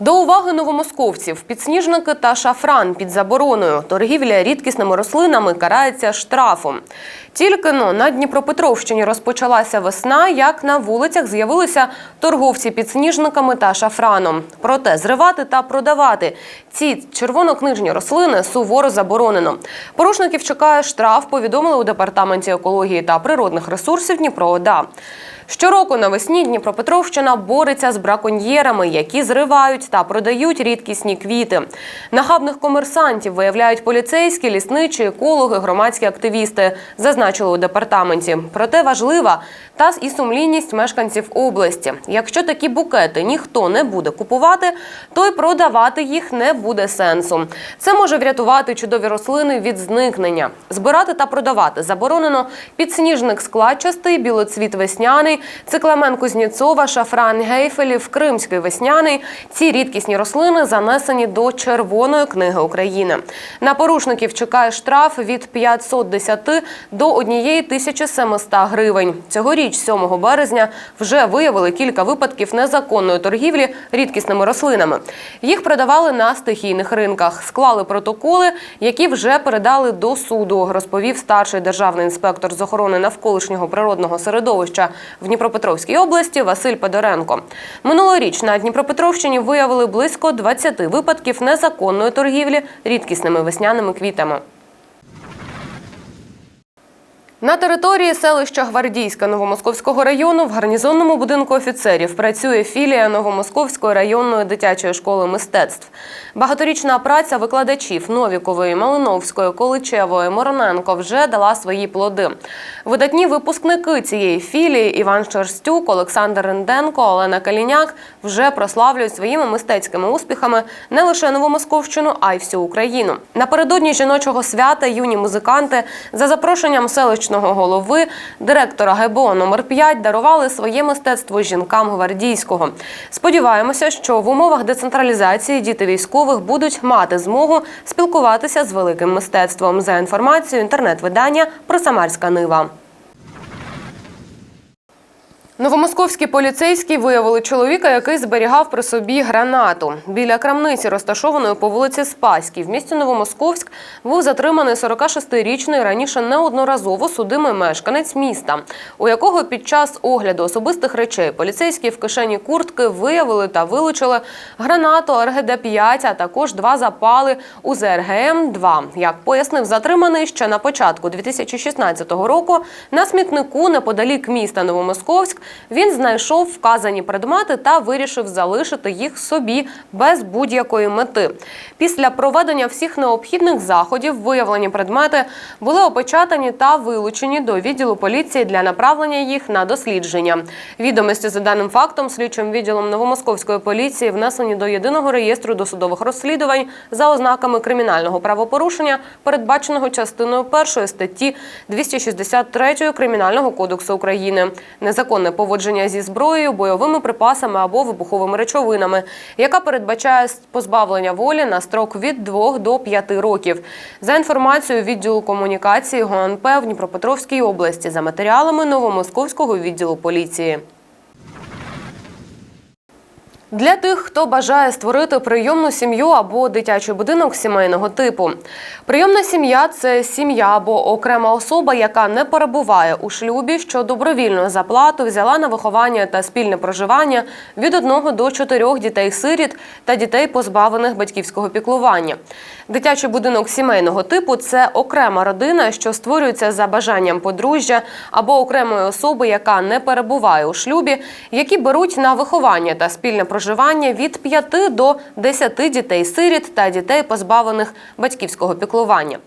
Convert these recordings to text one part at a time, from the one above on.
До уваги новомосковців підсніжники та шафран під забороною. Торгівля рідкісними рослинами карається штрафом. Тільки но на Дніпропетровщині розпочалася весна, як на вулицях з'явилися торговці підсніжниками та шафраном. Проте зривати та продавати ці червонокнижні рослини суворо заборонено. Порушників чекає штраф. Повідомили у департаменті екології та природних ресурсів Дніпроода. Щороку навесні Дніпропетровщина бореться з браконьєрами, які зривають та продають рідкісні квіти. Нахабних комерсантів виявляють поліцейські, лісничі, екологи, громадські активісти, зазначили у департаменті. Проте важлива та і сумлінність мешканців області. Якщо такі букети ніхто не буде купувати, то й продавати їх не буде сенсу. Це може врятувати чудові рослини від зникнення. Збирати та продавати заборонено підсніжник складчастий, білоцвіт весняний, цикламен Кузнєцова, шафран гейфелів, кримський весняний. Ці рідкісні рослини занесені до Червоної книги України. На порушників чекає штраф від 510 до 1700 гривень. Цьогоріч, 7 березня, вже виявили кілька випадків незаконної торгівлі рідкісними рослинами. Їх продавали на стихійних ринках, склали протоколи, які вже передали до суду, розповів старший державний інспектор з охорони навколишнього природного середовища в Дніпропетровській області Василь Подоренко. Минулоріч на Дніпропетровщині виявили близько 20 випадків незаконної торгівлі рідкісними весняними квітами. На території селища Гвардійська Новомосковського району в гарнізонному будинку офіцерів працює філія Новомосковської районної дитячої школи мистецтв. Багаторічна праця викладачів Новікової, Малиновської, Количевої, Мороненко вже дала свої плоди. Видатні випускники цієї філії Іван Шерстюк, Олександр Ренденко, Олена Каліняк вже прославлюють своїми мистецькими успіхами не лише Новомосковщину, а й всю Україну. Напередодні жіночого свята юні музиканти за запрошенням селищного голови, директора ГБО номер 5 дарували своє мистецтво жінкам гвардійського. Сподіваємося, що в умовах децентралізації діти військових будуть мати змогу спілкуватися з великим мистецтвом за інформацією інтернет-видання про Самарська Нива. Новомосковські поліцейські виявили чоловіка, який зберігав при собі гранату. Біля крамниці, розташованої по вулиці Спаській, в місті Новомосковськ, був затриманий 46-річний раніше неодноразово судимий мешканець міста, у якого під час огляду особистих речей поліцейські в кишені куртки виявили та вилучили гранату РГД-5, а також два запали у ЗРГМ-2. Як пояснив затриманий ще на початку 2016 року, на смітнику неподалік міста Новомосковськ він знайшов вказані предмети та вирішив залишити їх собі без будь-якої мети. Після проведення всіх необхідних заходів виявлені предмети були опечатані та вилучені до відділу поліції для направлення їх на дослідження. Відомості за даним фактом слідчим відділом Новомосковської поліції внесені до єдиного реєстру досудових розслідувань за ознаками кримінального правопорушення, передбаченого частиною першої статті 263 Кримінального кодексу України. Незаконне поводження зі зброєю, бойовими припасами або вибуховими речовинами, яка передбачає позбавлення волі на строк від 2 до 5 років. За інформацією відділу комунікації ГОНП в Дніпропетровській області за матеріалами Новомосковського відділу поліції. Для тих, хто бажає створити прийомну сім'ю або дитячий будинок сімейного типу. Прийомна сім'я це сім'я або окрема особа, яка не перебуває у шлюбі, що добровільно за плату взяла на виховання та спільне проживання від одного до чотирьох дітей-сиріт та дітей, позбавлених батьківського піклування. Дитячий будинок сімейного типу це окрема родина, що створюється за бажанням подружжя або окремої особи, яка не перебуває у шлюбі, які беруть на виховання та спільне проживання від 5 до 10 дітей-сиріт та дітей, позбавлених батьківського піклування.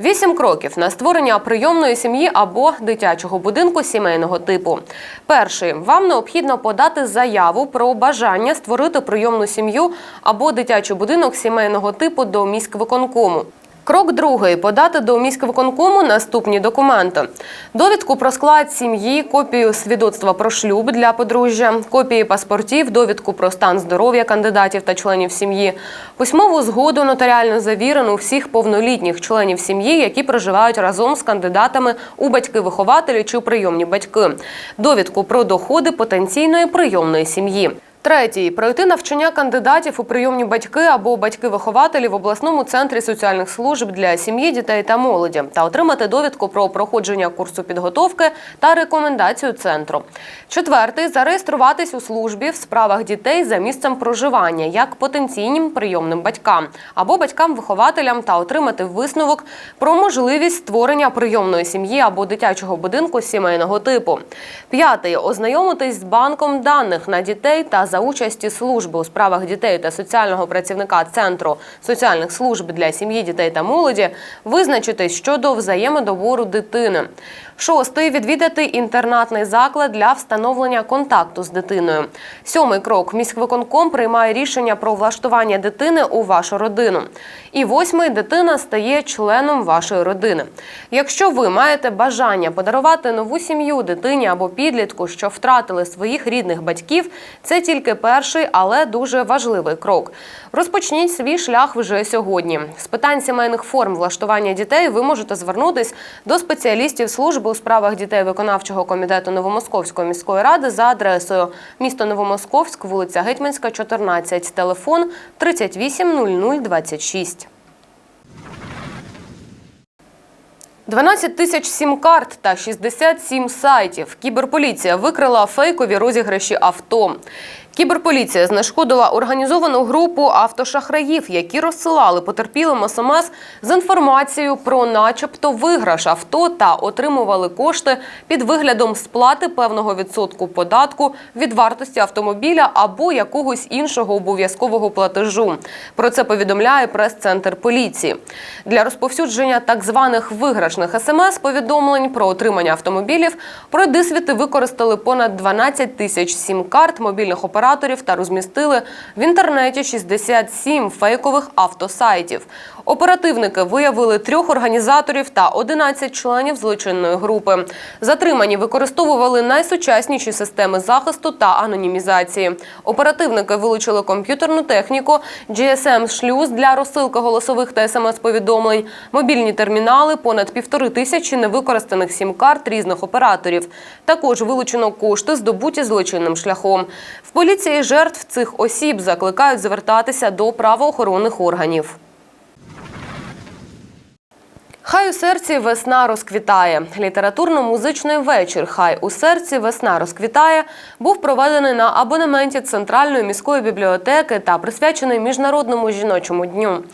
Вісім кроків на створення прийомної сім'ї або дитячого будинку сімейного типу. Перший вам необхідно подати заяву про бажання створити прийомну сім'ю або дитячий будинок сімейного типу до міськвиконкому. Крок другий. Подати до міськвиконкому наступні документи: довідку про склад сім'ї, копію свідоцтва про шлюб для подружжя, копії паспортів, довідку про стан здоров'я кандидатів та членів сім'ї, письмову згоду нотаріально завірену всіх повнолітніх членів сім'ї, які проживають разом з кандидатами у батьки-вихователі чи прийомні батьки, довідку про доходи потенційної прийомної сім'ї. Третій пройти навчання кандидатів у прийомні батьки або батьки-вихователі в обласному центрі соціальних служб для сім'ї, дітей та молоді та отримати довідку про проходження курсу підготовки та рекомендацію центру. Четвертий зареєструватись у службі в справах дітей за місцем проживання як потенційним прийомним батькам або батькам-вихователям та отримати висновок про можливість створення прийомної сім'ї або дитячого будинку сімейного типу. П'ятий ознайомитись з банком даних на дітей та за участі служби у справах дітей та соціального працівника центру соціальних служб для сім'ї, дітей та молоді визначитись щодо взаємодобору дитини. Шостий відвідати інтернатний заклад для встановлення контакту з дитиною. Сьомий крок міськвиконком приймає рішення про влаштування дитини у вашу родину. І восьмий дитина стає членом вашої родини. Якщо ви маєте бажання подарувати нову сім'ю дитині або підлітку, що втратили своїх рідних батьків, це тільки перший, але дуже важливий крок. Розпочніть свій шлях вже сьогодні. З питань сімейних форм влаштування дітей ви можете звернутись до спеціалістів служби у справах дітей виконавчого комітету Новомосковської міської ради за адресою місто Новомосковськ, вулиця Гетьманська, 14, телефон 38 0026. 12 тисяч сім-карт та 67 сайтів. Кіберполіція викрила фейкові розіграші авто. Кіберполіція знешкодила організовану групу автошахраїв, які розсилали потерпілим смс з інформацією про, начебто, виграш авто та отримували кошти під виглядом сплати певного відсотку податку від вартості автомобіля або якогось іншого обов'язкового платежу. Про це повідомляє прес-центр поліції. Для розповсюдження так званих виграшних смс-повідомлень про отримання автомобілів продисвіти використали понад 12 тисяч сім-карт мобільних операторів та розмістили в інтернеті 67 фейкових автосайтів. Оперативники виявили трьох організаторів та 11 членів злочинної групи. Затримані використовували найсучасніші системи захисту та анонімізації. Оперативники вилучили комп'ютерну техніку, GSM-шлюз для розсилки голосових та смс-повідомлень, мобільні термінали, понад півтори тисячі невикористаних сім-карт різних операторів. Також вилучено кошти, здобуті злочинним шляхом. В поліції жертв цих осіб закликають звертатися до правоохоронних органів. Хай у серці весна розквітає. Літературно-музичний вечір Хай у серці весна розквітає був проведений на абонементі Центральної міської бібліотеки та присвячений міжнародному жіночому дню.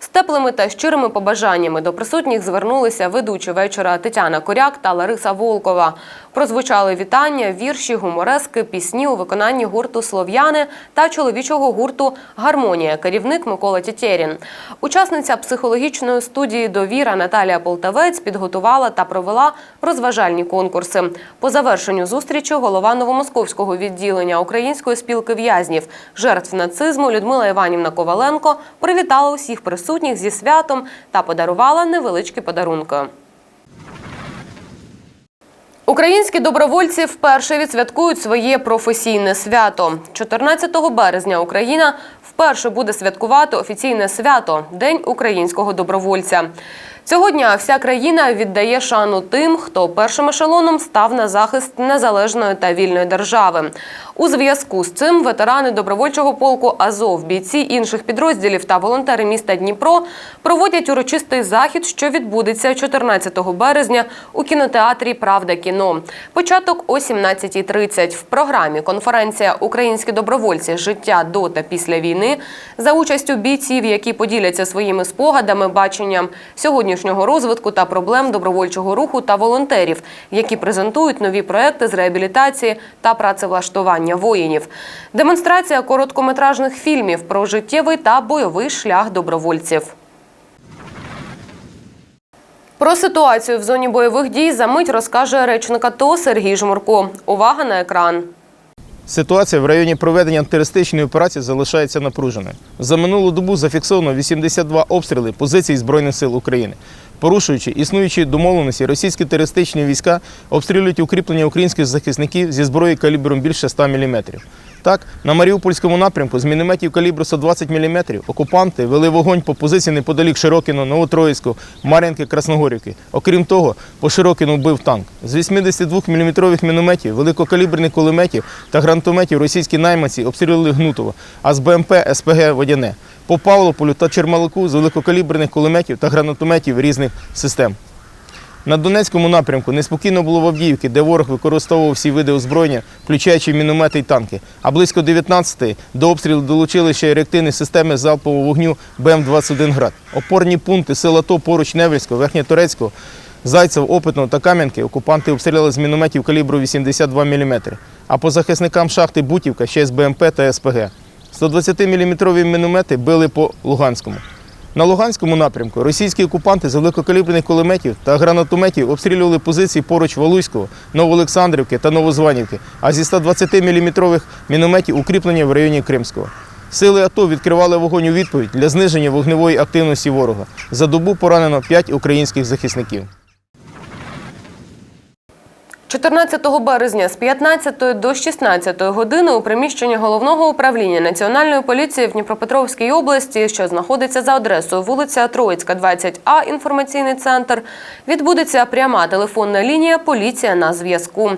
З теплими та щирими побажаннями до присутніх звернулися ведучі вечора Тетяна Коряк та Лариса Волкова. Прозвучали вітання, вірші, гуморески, пісні у виконанні гурту Слов'яни та чоловічого гурту Гармонія. Керівник Микола Тітєрін. Учасниця психологічної студії Довіра Наталія Полтавець підготувала та провела розважальні конкурси. По завершенню зустрічі голова новомосковського відділення Української спілки в'язнів жертв нацизму Людмила Іванівна Коваленко привітала усіх присутніх зі святом та подарувала невеличкі подарунки. Українські добровольці вперше відсвяткують своє професійне свято. 14 березня Україна вперше буде святкувати офіційне свято День українського добровольця. Цього дня вся країна віддає шану тим, хто першим ешелоном став на захист незалежної та вільної держави. У зв'язку з цим ветерани добровольчого полку Азов, бійці інших підрозділів та волонтери міста Дніпро проводять урочистий захід, що відбудеться 14 березня у кінотеатрі Правда кіно. Початок о 17.30. В програмі конференція Українські добровольці життя до та після війни за участю бійців, які поділяться своїми спогадами, баченням сьогоднішнього розвитку та проблем добровольчого руху та волонтерів, які презентують нові проекти з реабілітації та працевлаштування воїнів. Демонстрація короткометражних фільмів про життєвий та бойовий шлях добровольців. Про ситуацію в зоні бойових дій за мить розкаже речник АТО Сергій Жмурко. Увага на екран. Ситуація в районі проведення антитерористичної операції залишається напруженою. За минулу добу зафіксовано 82 обстріли позицій Збройних сил України. Порушуючи існуючі домовленості, російські терористичні війська обстрілюють укріплення українських захисників зі зброї калібром більше 100 мм. Так, на Маріупольському напрямку з мінометів калібру 120 мм окупанти вели вогонь по позиції неподалік Широкіно, Новотроїцького, Мар'їнки, Красногорівки. Окрім того, по Широкіну вбив танк. З 82 мм мінометів, великокаліберних кулеметів та гранатометів російські найманці обстрілювали Гнутово, а з БМП СПГ Водяне. По Павлополю та Чермалику з великокаліберних кулеметів та гранатометів різних систем. На Донецькому напрямку неспокійно було в Авдіївці, де ворог використовував всі види озброєння, включаючи міномети й танки. А близько 19-ї до обстрілу долучили ще й реактивні системи залпового вогню БМ-21 «Град». Опорні пункти сил АТО поруч Невельського, Верхньотурецького, Зайцев, Опитного та Кам'янки окупанти обстріляли з мінометів калібру 82 мм. А по захисникам шахти Бутівка ще з БМП та СПГ. 120-мм міномети били по Луганському. На Луганському напрямку російські окупанти з великокаліберних кулеметів та гранатометів обстрілювали позиції поруч Валуйського, Новоолександрівки та Новозванівки, а зі 120-мм мінометів укріплення в районі Кримського. Сили АТО відкривали вогонь у відповідь для зниження вогневої активності ворога. За добу поранено 5 українських захисників. 14 березня з 15 до 16 години у приміщенні головного управління Національної поліції в Дніпропетровській області, що знаходиться за адресою вулиця Троїцька, 20А, інформаційний центр, відбудеться пряма телефонна лінія Поліція на зв'язку.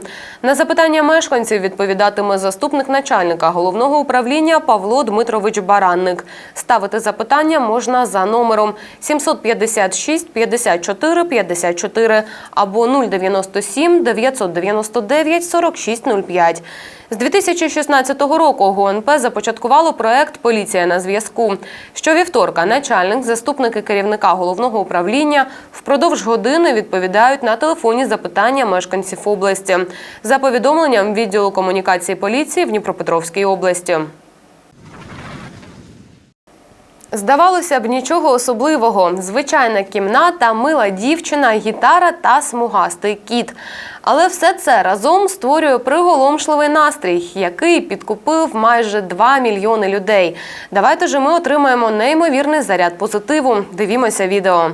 На запитання мешканців відповідатиме заступник начальника головного управління Павло Дмитрович Баранник. Ставити запитання можна за номером 756 54 54 або 097 999 4605. З 2016 року ГУНП започаткувало проект Поліція на зв'язку. Щовівторка начальник, заступники керівника головного управління впродовж години відповідають на телефонні запитання мешканців області. За повідомленням відділу комунікації поліції в Дніпропетровській області. Здавалося б, нічого особливого. Звичайна кімната, мила дівчина, гітара та смугастий кіт. Але все це разом створює приголомшливий настрій, який підкупив майже 2 мільйони людей. Давайте же ми отримаємо неймовірний заряд позитиву. Дивімося відео.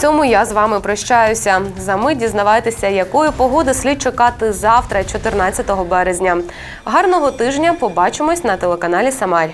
Цьому я з вами прощаюся. За мить дізнавайтеся, якої погоди слід чекати завтра, 14 березня. Гарного тижня. Побачимось на телеканалі Самарь.